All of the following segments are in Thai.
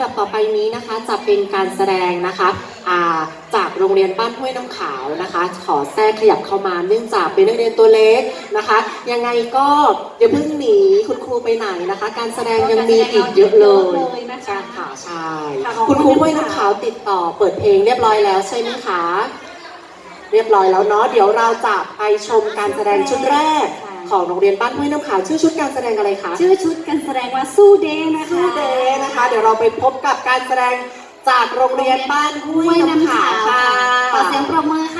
ำดับต่อไปนี้นะคะจะเป็นการแสดงนะคะจากโรงเรียนบ้านห้วยน้ำขาวนะคะ ขอแทรกขยับเข้ามาเนื่องจากเป็นนักเรียนตัวเล็กนะคะ ยังไงก็อย่าเพิ่งหนีคุณครูไปไหนนะคะ การแสดงยังมีอีกเยอะเลยใช่ค่ะใช่คุณครูห้วยน้ำขาวติดต่อเปิดเพลงเรียบร้อยแล้วใช่ไหมคะ เรียบร้อยแล้วเนาะเดี๋ยวเราจะไปชมการแสดงชุดแรก ของโรงเรียนบ้านห้วยน้ำขาวชื่อชุดการแสดงอะไรคะชื่อชุดการแสดงว่าสู้เดย์นะคะสู้เดย์นะคะ เดี๋ยวเราไปพบกับการแสดงจากโรงเรียนบ้านห้วยน้ำขาวค่ะขอเสียงปรบมือค่ะ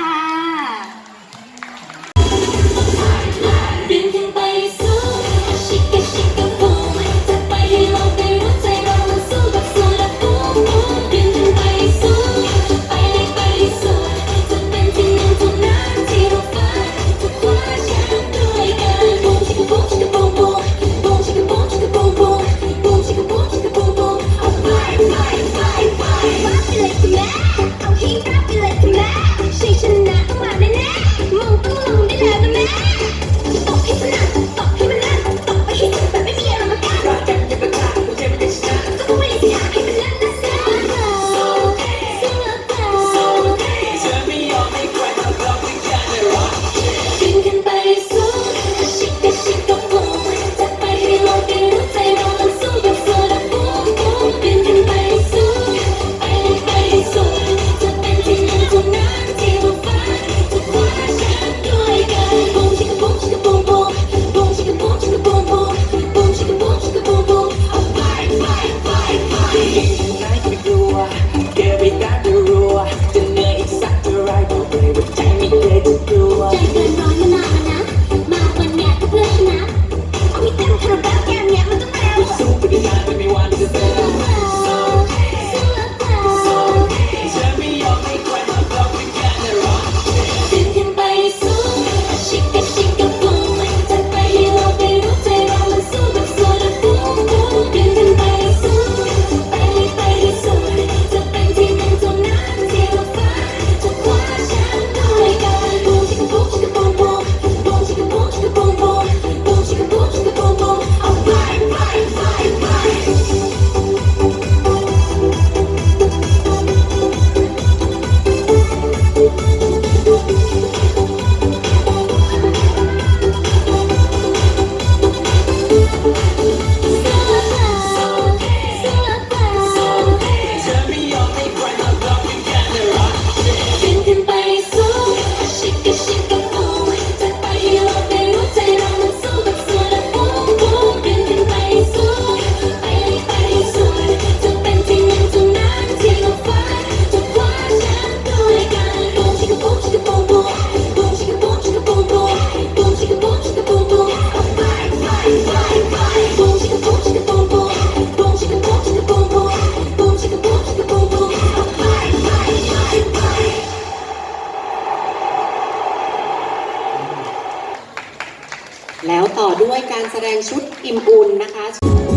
ดงชุดอิ่มอุ่นนะคะ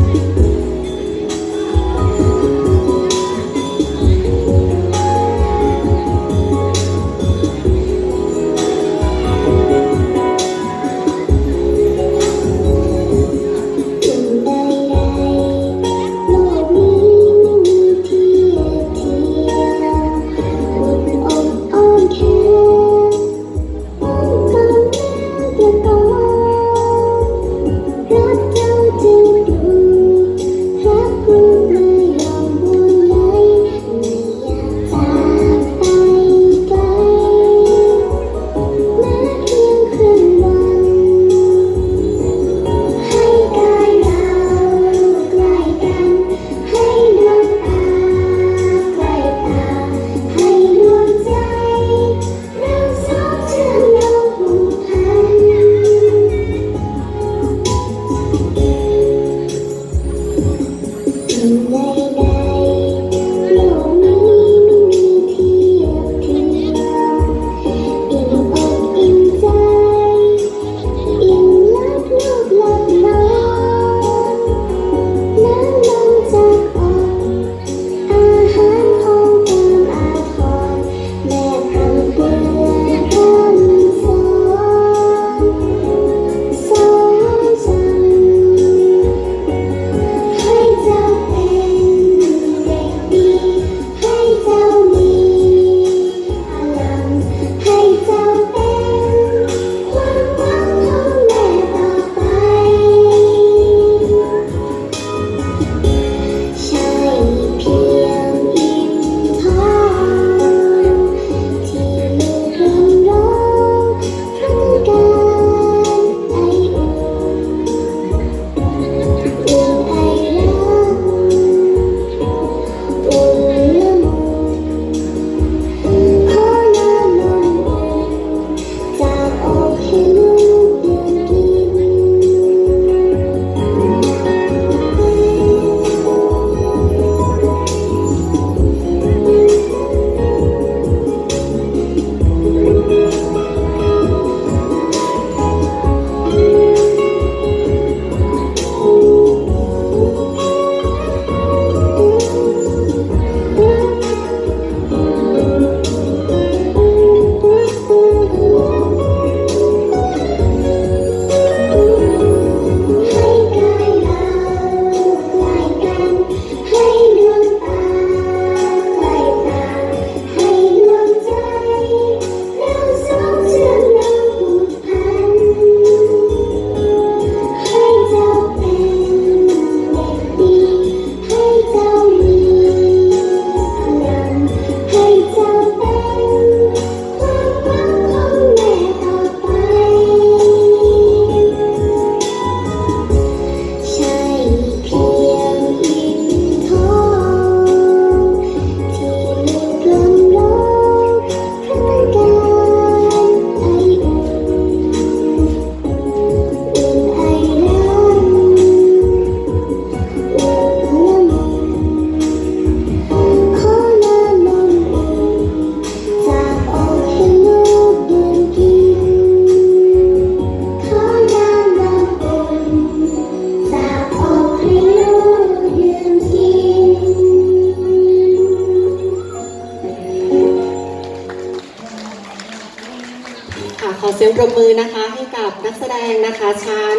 อเสียงปรบมือนะคะ ให้กับนักแสดงนะคะชั้น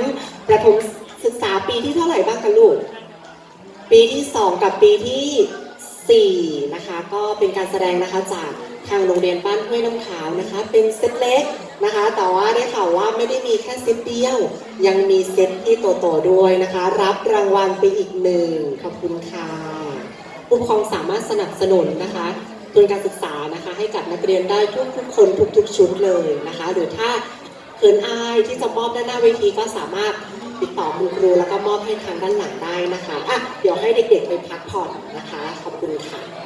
ประถมศึกษาปีที่เท่าไหร่บ้างคะลูก ปีที่ 2 กับปีที่ 4 นะคะ ก็เป็นการแสดงนะคะจากทางโรงเรียนบ้านห้วยน้ำขาวนะคะ เป็นเซตเล็กนะคะ แต่ว่าได้ข่าวว่าไม่ได้มีแค่เซตเดียว ยังมีเซตที่โตๆด้วยนะคะ รับรางวัลไปอีกหนึ่งขอบคุณค่ะผู้ปกครองสามารถสนับสนุนนะคะ ทุนการศึกษานะคะ ให้กับนักเรียนได้ทุกทุกคนทุกทุกชุดเลยนะคะ หรือถ้าเขินอายที่จะมอบด้านหน้าเวทีก็สามารถติดต่อคุณครูแล้วก็มอบให้ทางด้านหลังได้นะคะอะเดี๋ยวให้เด็กๆไปพักผ่อนนะคะ ขอบคุณค่ะ